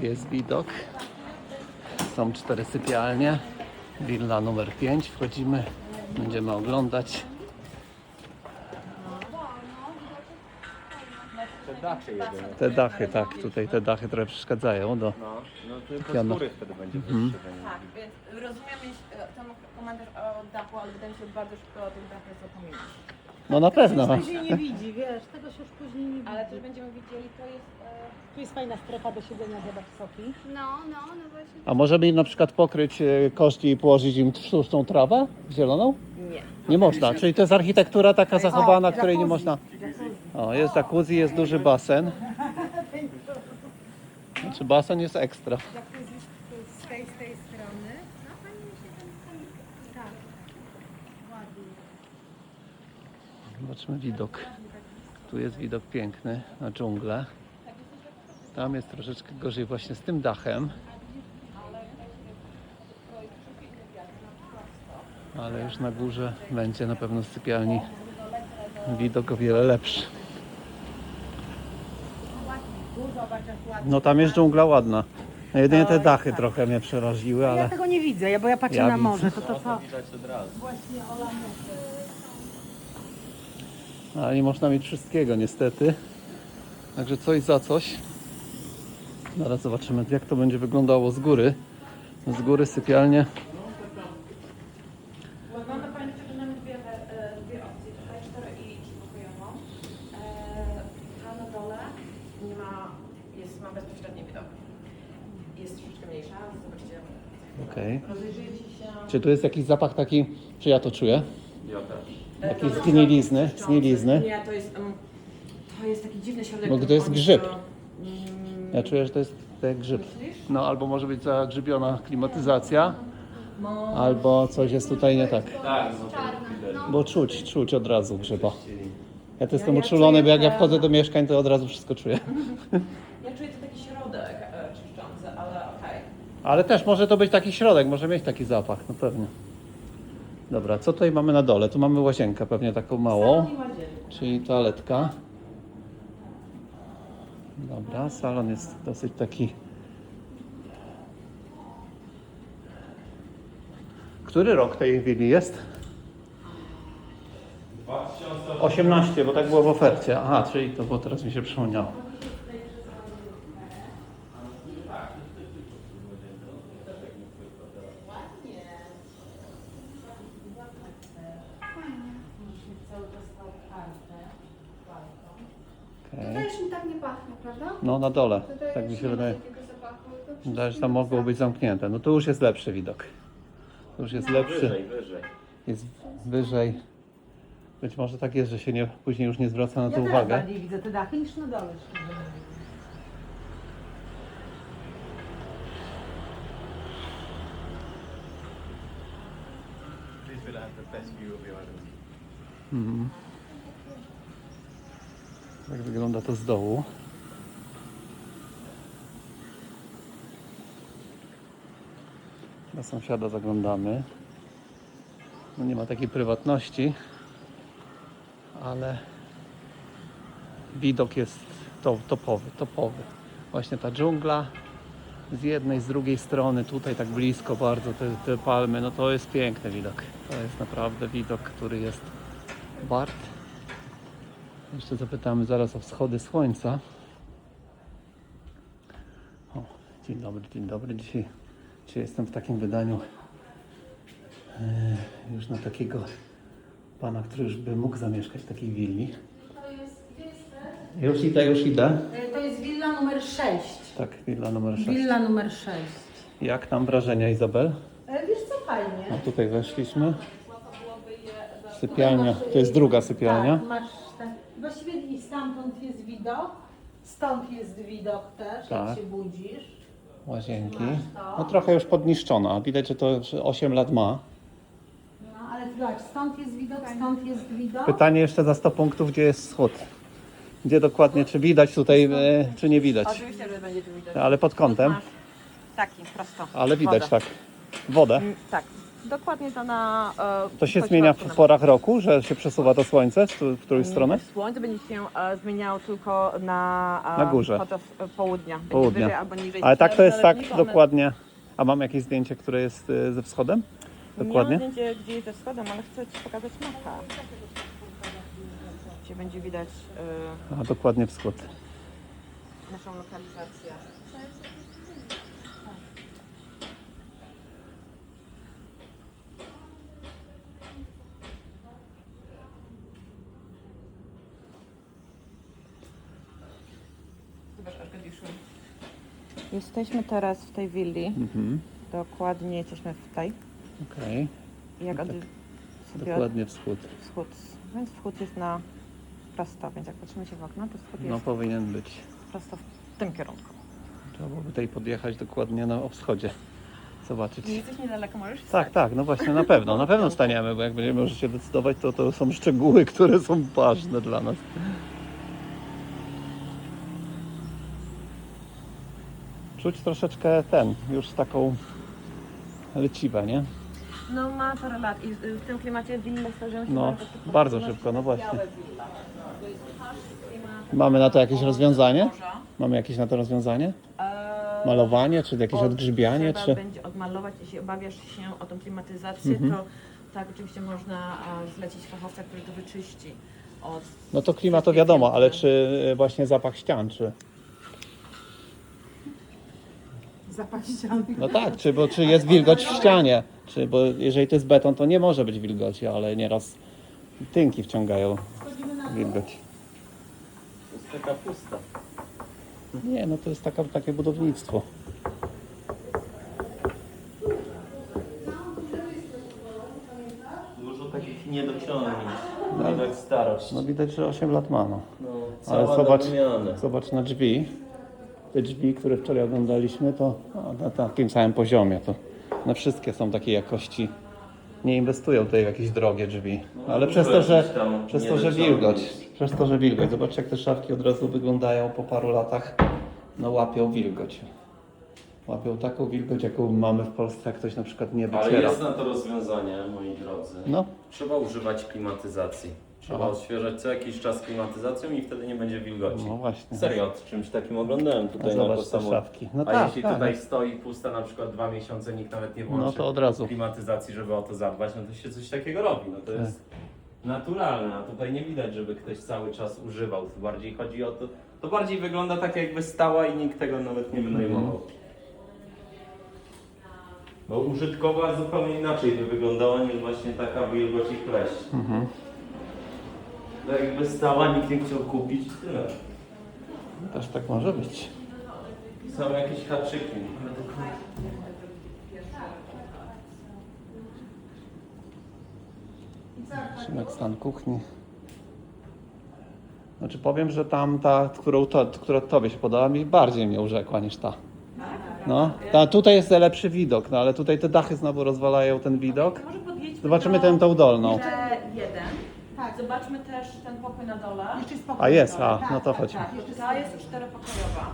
Jest widok. Są cztery sypialnie. Willa numer 5. Wchodzimy. Będziemy oglądać. Dachy jedyne. Te dachy, tak. Tutaj te dachy trochę przeszkadzają. Do... No, no tylko Piano. góry wtedy będzie Mhm. wystrzeżenie. Tak, więc rozumiem mieć e, ten komentarz o dachu, ale wydaje mi się, że bardzo szybko o tych dachach zapominać. No na pewno. Później nie widzi, wiesz, tego się już później nie widzi. Ale też będziemy widzieli, to jest... E, Tu jest fajna strefa do siedzenia, zobacz soki. No, no, no właśnie. A możemy im na przykład pokryć e, kości i położyć im sztuczną trawę zieloną? nie. Nie można. Czyli to jest architektura taka zachowana, O, której nie można. O, jest jacuzzi, jest duży basen. Znaczy basen jest ekstra. Z tej, z tej strony. Tak. Ładnie. Zobaczmy widok. Tu jest widok piękny na dżunglę. Tam jest troszeczkę gorzej właśnie z tym dachem. Ale już na górze będzie na pewno z sypialni widok o wiele lepszy. No tam jest dżungla ładna. No jedynie te dachy trochę mnie przeraziły, Ja ale tego nie widzę, ja- bo ja patrzę Ja na widzę. morze. To to co? Widać od razu. Ale nie można mieć wszystkiego niestety. Także coś za coś. Zaraz zobaczymy jak to będzie wyglądało z góry. Z góry sypialnie. Mamy Pani przed nami dwie, e, dwie opcje, tutaj cztery i trzypokojową. E, ta na dole nie ma, jest, ma bezpośredni widok. Jest troszeczkę mniejsza, zobaczcie. Okej. Rozejrzyjcie się. Czy tu jest jakiś zapach taki, czy ja to czuję? Ja też. E, Jakieś to- zgnilizny, to- zgnilizny. Nie, to jest, em, to jest taki dziwny środek. Bo to jest grzyb. mm, Ja czuję, że to jest jak grzyb. Myślisz? No albo może być zagrzybiona klimatyzacja, albo coś jest tutaj nie tak. Tak, no to widać. Bo czuć, czuć od razu grzyba. Chcieli. Ja to jestem ja uczulony, czuję bo jak ja wchodzę do mieszkań, to od razu wszystko czuję. Ja czuję to taki środek e, czyszczący, ale okej. Ale też może to być taki środek, może mieć taki zapach, no pewnie. Dobra, co tutaj mamy na dole? Tu mamy łazienkę, pewnie taką małą, Salon i łazienka. czyli toaletka. Dobra, salon jest dosyć taki. Który rok tej willi jest? 18, bo tak było w ofercie. Aha, czyli to było teraz mi się przypomniało. Tutaj Okej. już mi tak nie pachnie, prawda? No na dole, Tutaj tak mi się wydaje. To Wydaje, że tam mogło jest być zamknięte. No tu już jest lepszy widok. Tu już jest lepszy. Wyżej, wyżej. Jest wyżej. Być może tak jest, że się nie, później już nie zwraca na Ja to teraz uwagę. bardziej widzę te dachy niż na dole. szczerze mówiąc. This will have the best view of your island. Mhm. Tak wygląda to z dołu. Na sąsiada zaglądamy. No nie ma takiej prywatności, ale widok jest to, topowy, topowy. Właśnie ta dżungla z jednej, z drugiej strony, tutaj tak blisko bardzo te, te palmy, no to jest piękny widok. To jest naprawdę widok, który jest wart. Jeszcze zapytamy zaraz o wschody słońca. O, dzień dobry, dzień dobry. Dzisiaj, dzisiaj jestem w takim wydaniu e, już na takiego pana, który już by mógł zamieszkać w takiej willi. Już idę, już idę. E, To jest willa numer 6. Tak, willa numer 6. Willa numer 6. Jak tam wrażenia, Izabel? E, Wiesz co, fajnie. No tutaj weszliśmy. Sypialnia, to jest druga sypialnia. Tak, masz ten, właściwie i stamtąd jest widok, stąd jest widok też, Tak. jak się budzisz. Łazienki. No trochę już podniszczona. Widać, że to że 8 lat ma. Stąd jest widok, stąd jest widok. Pytanie jeszcze za 100 punktów, gdzie jest schód? Gdzie dokładnie, czy widać tutaj, e, czy nie widać? Oczywiście, że będzie tu widać. Ale pod kątem, Masz Taki, prosto. ale widać Woda. tak. Wodę. Mm, Tak. Dokładnie to na... e, To się po zmienia środku w porach roku, że się przesuwa to słońce, w któ- w którą stronę? Słońce będzie się e, zmieniało tylko na, e, Na górze. podczas e, południa. Będzie Południa. wyżej albo niżej. Ale tak to jest tak Zależnie one- dokładnie. A mam jakieś zdjęcie, które jest y, ze wschodem? Dokładnie? Nie mam zdjęcie, gdzie jest ze wschodem, ale chcę Ci pokazać mapę. Gdzie będzie widać e, A dokładnie wschód. naszą lokalizację. Zobacz, aż Gadiuszu. Jesteśmy teraz w tej willi. Mhm. Dokładnie jesteśmy w tej. Okej, Jak od, Tak. sobie dokładnie wschód. wschód. Więc wschód jest na prosto, więc jak patrzymy się w okno, to wschód No jest powinien być. prosto w tym kierunku. Trzeba byłoby tutaj podjechać dokładnie na wschodzie. Zobaczyć. Nie jesteś niedaleko, możesz Tak, tak, no właśnie, na pewno, na pewno staniemy, bo jak będziemy już się decydować, to to są szczegóły, które są ważne dla nas. Czuć troszeczkę ten, już taką leciwę, nie? No ma parę lat i w tym klimacie winne starzeją się No, bardzo szybko. bardzo szybko, no właśnie. Mamy na to jakieś rozwiązanie? Mamy jakieś na to rozwiązanie? Eee, Malowanie, czy jakieś odgrzybianie, trzeba czy... będzie odmalować, jeśli obawiasz się o tą klimatyzację, Mhm. to tak, oczywiście można e, zlecić fachowca, który to wyczyści od... No to klimat to wiadomo, ale czy y, właśnie zapach ścian, czy... Zapach ścian. No tak, czy, bo, czy jest wilgoć w ścianie, czy, bo jeżeli to jest beton, to nie może być wilgoci, ale nieraz tynki wciągają wilgoć. To jest taka pusta. Nie, no to jest taka, takie budownictwo. Dużo takich niedociągnięć. No. Widać starość. No widać, że 8 lat ma. No. No, Ale cała zobacz, zobacz na drzwi. Te drzwi, które wczoraj oglądaliśmy, to no, na takim samym poziomie. To na wszystkie są takiej jakości. Nie inwestują tutaj w jakieś drogie drzwi. Ale przez to, że, przez to, że wilgoć. Przez to, że wilgoć. Zobacz, jak te szafki od razu wyglądają po paru latach. No łapią wilgoć. Łapią taką wilgoć, jaką mamy w Polsce, jak ktoś na przykład nie Ale wyciera. jest na to rozwiązanie, moi drodzy. No, Trzeba używać klimatyzacji. Trzeba odświeżać co jakiś czas klimatyzacją i wtedy nie będzie wilgoci. no właśnie. Serio, od czymś takim oglądałem tutaj na zobacz to te samo. szafki. No A tak, jeśli tak. tutaj stoi pusta na przykład dwa miesiące, nikt nawet nie włączy No to od razu. klimatyzacji, żeby o to zadbać, no to się coś takiego robi. No to Tak. jest naturalne, a tutaj nie widać, żeby ktoś cały czas używał. To bardziej chodzi o to, to bardziej wygląda tak jakby stała i nikt tego nawet nie wynajmował. Bo użytkowa zupełnie inaczej by wyglądała niż właśnie taka wilgoć i pleść. Mhm. To jakby stała, nikt nie chciał kupić, tyle. Też tak może być. Są jakieś haczyki. Szymek stan kuchni. Znaczy powiem, że tamta, którą to, która tobie się podoba, mi bardziej mnie urzekła niż ta. No, ta, tutaj jest lepszy widok, no ale tutaj te dachy znowu rozwalają ten widok. Zobaczymy tę tą dolną. Tak. Zobaczmy też ten pokój na dole. Jeszcze jest pokój A jest, na dole. a, no to chodź. Tak, jeszcze Ta jest czteropokojowa.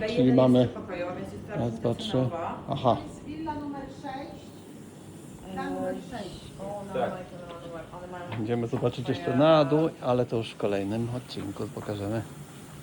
B1 Czyli jest mamy- trzypokojowa, więc jest Raz, dwa, trzy. Aha. jest willa numer 6. Ta numer 6. O, one Tak. mają- one mają- one mają- Będziemy zobaczyć jeszcze na dół, ale to już w kolejnym odcinku pokażemy.